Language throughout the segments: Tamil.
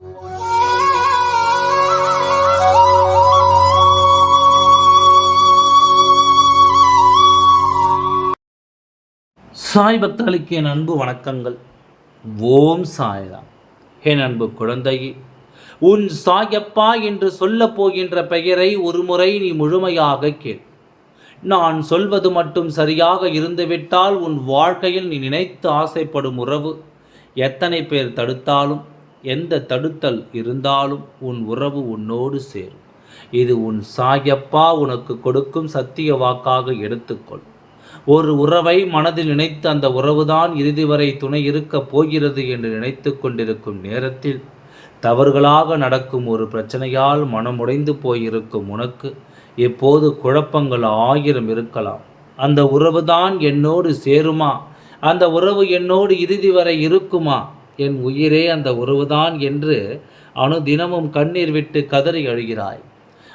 சாய் பக்தர்களுக்கு என் அன்பு வணக்கங்கள். ஓம் சாய்ராம். என் அன்பு குழந்தையே உன் சாயப்பா என்று சொல்லப் போகின்ற பெயரை ஒருமுறை நீ முழுமையாக கேள். நான் சொல்வது மட்டும் சரியாக இருந்துவிட்டால் உன் வாழ்க்கையில் நீ நினைத்து ஆசைப்படும் உறவு எத்தனை பேர் தடுத்தாலும் எந்த தடுத்தல் இருந்தாலும் உன் உறவு உன்னோடு சேரும். இது உன் சாயப்பா உனக்கு கொடுக்கும் சத்திய வாக்காக எடுத்துக்கொள். ஒரு உறவை மனதில் நினைத்து அந்த உறவுதான் இறுதி வரை துணை இருக்கப் போகிறது என்று நினைத்து கொண்டிருக்கும் நேரத்தில் தவறுகளாக நடக்கும் ஒரு பிரச்சனையால் மனமுடைந்து போயிருக்கும் உனக்கு இப்போது குழப்பங்கள் ஆயிரம் இருக்கலாம். அந்த உறவுதான் என்னோடு சேருமா? அந்த உறவு என்னோடு இறுதி வரை இருக்குமா? என் உயிரே அந்த உறவுதான் என்று அனுதினமும் கண்ணீர் விட்டு கதறி அழுகிறாய்.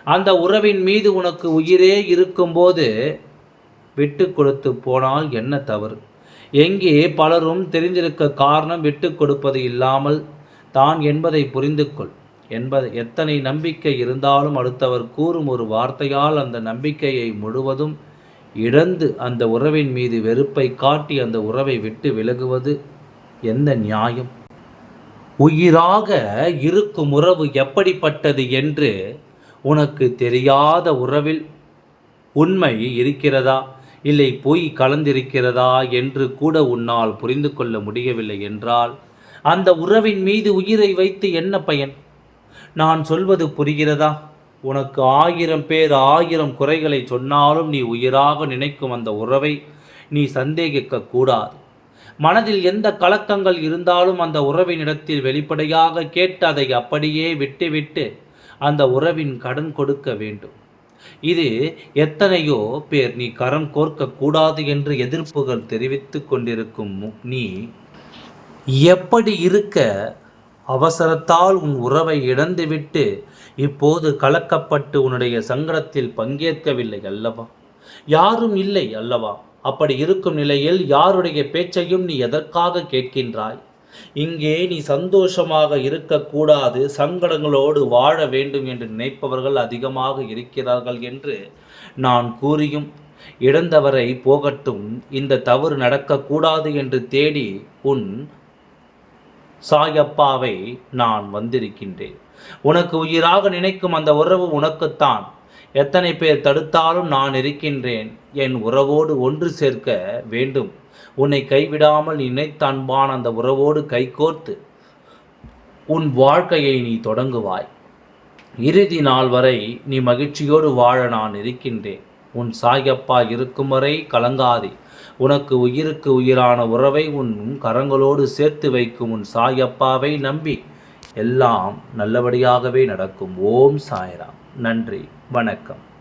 அந்த உறவின் மீது உனக்கு உயிரே இருக்கும்போது விட்டு கொடுத்து போனால் என்ன தவறு? எங்கே பலரும் தெரிந்திருக்க காரணம் விட்டு கொடுப்பது இல்லாமல் தான் என்பதை புரிந்து கொள் என்பது எத்தனை நம்பிக்கை இருந்தாலும் அடுத்தவர் கூறும் ஒரு வார்த்தையால் அந்த நம்பிக்கையை முழுவதும் இழந்து அந்த உறவின் மீது வெறுப்பை காட்டி அந்த உறவை விட்டு விலகுவது எந்த நியாயம்? உயிராக இருக்கும் உறவு எப்படிப்பட்டது என்று உனக்கு தெரியாத உறவில் உண்மை இருக்கிறதா? இல்லை பொய் கலந்திருக்கிறதா என்று கூட உன்னால் புரிந்து கொள்ள முடியவில்லை என்றால் அந்த உறவின் மீது உயிரை வைத்து என்ன பயன்? நான் சொல்வது புரிகிறதா? உனக்கு ஆயிரம் பேர் ஆயிரம் குறைகளை சொன்னாலும் நீ உயிராக நினைக்கும் அந்த உறவை நீ சந்தேகிக்க கூடாது. மனதில் எந்த கலக்கங்கள் இருந்தாலும் அந்த உறவினிடத்தில் வெளிப்படையாக கேட்டு அதை அப்படியே விட்டுவிட்டு அந்த உறவின் கடன் கொடுக்க வேண்டும். இது எத்தனையோ பேர் நீ கரம் கோர்க்கக்கூடாது என்று எதிர்ப்புகள் தெரிவித்து கொண்டிருக்கும் நீ எப்படி இருக்க அவசரத்தால் உன் உறவை இழந்துவிட்டு இப்போது கலக்கப்பட்டு உன்னுடைய சங்கடத்தில் பங்கேற்கவில்லை அல்லவா? யாரும் இல்லை அல்லவா? அப்படி இருக்கும் நிலையில் யாருடைய பேச்சையும் நீ எதற்காக கேட்கின்றாய்? இங்கே நீ சந்தோஷமாக இருக்கக்கூடாது சங்கடங்களோடு வாழ வேண்டும் என்று நினைப்பவர்கள் அதிகமாக இருக்கிறார்கள் என்று நான் கூறியும். இழந்தவரை போகட்டும் இந்த தவறு நடக்கக்கூடாது என்று தேடி உன் சாயப்பாவை நான் வந்திருக்கின்றேன். உனக்கு உயிராக நினைக்கும் அந்த உறவு உனக்குத்தான். எத்தனை பேர் தடுத்தாலும் நான் இருக்கின்றேன். என் உறவோடு ஒன்று சேர்க்க வேண்டும். உன்னை கைவிடாமல் நினைத்தன்பான் அந்த உறவோடு கைகோர்த்து உன் வாழ்க்கையை நீ தொடங்குவாய். இறுதி நாள் வரை நீ மகிழ்ச்சியோடு வாழ நான் இருக்கின்றேன். உன் சாயப்பா இருக்கும் வரை கலங்காதே. உனக்கு உயிருக்கு உயிரான உறவை உன் கரங்களோடு சேர்த்து வைக்கும் உன் சாயப்பாவை நம்பி எல்லாம் நல்லபடியாகவே நடக்கும். ஓம் சாய்ராம். நன்றி. வணக்கம்.